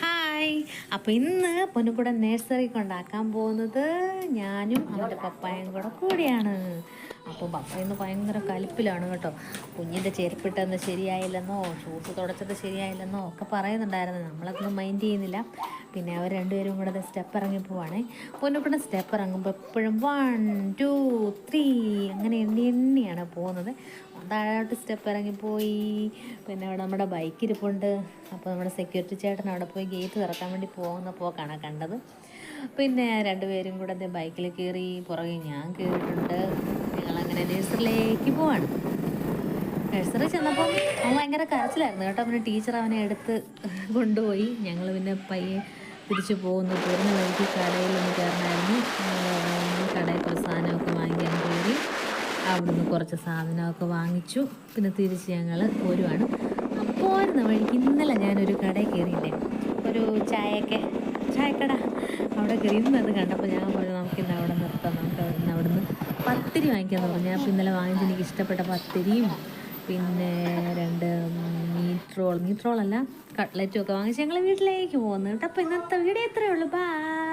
Hi അപ്പോൾ ഇന്ന് പൊന്നുകൂടെ nursery കൊണ്ടാക്കാൻ പോകുന്നത് ഞാനും അവന്റെ പപ്പായും കൂടെ കൂടിയാണ്. അപ്പോൾ പപ്പ ഇന്ന് ഭയങ്കര കലിപ്പിലാണ് കേട്ടോ. കുഞ്ഞിന്റെ ചെരുപ്പിട്ടെന്ന് ശരിയായില്ലെന്നോ ഷൂസ് തുടച്ചത് ശരിയായില്ലെന്നോ ഒക്കെ പറയുന്നുണ്ടായിരുന്നു. നമ്മളതൊന്നും മൈൻഡ് ചെയ്യുന്നില്ല. പിന്നെ അവർ രണ്ടുപേരും കൂടെ സ്റ്റെപ്പ് ഇറങ്ങി പോവാണേ. പൊന്നുകൂടെ സ്റ്റെപ്പ് ഇറങ്ങുമ്പോൾ എപ്പോഴും വൺ ടു ത്രീ അങ്ങനെ എണ്ണി എണ്ണിയാണ് പോകുന്നത്. താഴോട്ട് സ്റ്റെപ്പ് ഇറങ്ങിപ്പോയി. പിന്നെ അവിടെ നമ്മുടെ ബൈക്ക് ഇരിപ്പുണ്ട്. അപ്പോൾ നമ്മുടെ സെക്യൂരിറ്റി ചേട്ടൻ അവിടെ പോയി ഗേറ്റ് തുറക്കാൻ വേണ്ടി പോകുന്ന പോക്കാണ് കണ്ടത്. പിന്നെ രണ്ടുപേരും കൂടെ അതേ ബൈക്കിൽ കയറി പുറകെ ഞാൻ കയറിയിട്ടുണ്ട് ഞങ്ങളങ്ങനെ നേഴ്സറിലേക്ക് പോവാണ്. നഴ്സറി ചെന്നപ്പോൾ അവൻ ഭയങ്കര കരച്ചിലായിരുന്നു കേട്ടോ. പിന്നെ ടീച്ചർ അവനെ എടുത്ത് കൊണ്ടുപോയി. ഞങ്ങൾ പിന്നെ പയ്യെ തിരിച്ചു പോകുന്നു. പോകുന്ന വഴിക്ക് കടയിൽ ഒന്ന് കയറണമായിരുന്നു അവിടുന്ന് കുറച്ച് സാധനമൊക്കെ വാങ്ങിച്ചു. പിന്നെ തിരിച്ച് ഞങ്ങൾ പോരുവാണ്. പോരുന്ന വഴിക്ക് ഇന്നലെ ഞാനൊരു കടയിൽ കയറിയില്ലേ? ഒരു ചായയൊക്കെ ചായക്കട അവിടെ കയറി. ഇന്നത് കണ്ടപ്പോൾ ഞാൻ പറഞ്ഞു നമുക്ക് ഇന്ന് അവിടെ നിർത്താം. നമുക്ക് ഇന്ന് അവിടുന്ന് പത്തിരി വാങ്ങിക്കാൻ പറഞ്ഞു. ഞാൻ ഇന്നലെ വാങ്ങിച്ച് എനിക്ക് ഇഷ്ടപ്പെട്ട പത്തിരിയും പിന്നെ രണ്ട് മീറ്റ് റോൾ. മീറ്റ് റോളല്ല കട്ട്ലറ്റും ഒക്കെ വാങ്ങിച്ച് ഞങ്ങൾ വീട്ടിലേക്ക് പോകുന്നു കേട്ടോ. അപ്പോൾ ഇന്നത്തെ വീഡിയോ ഇത്രയേ ഉള്ളൂ. ബൈ.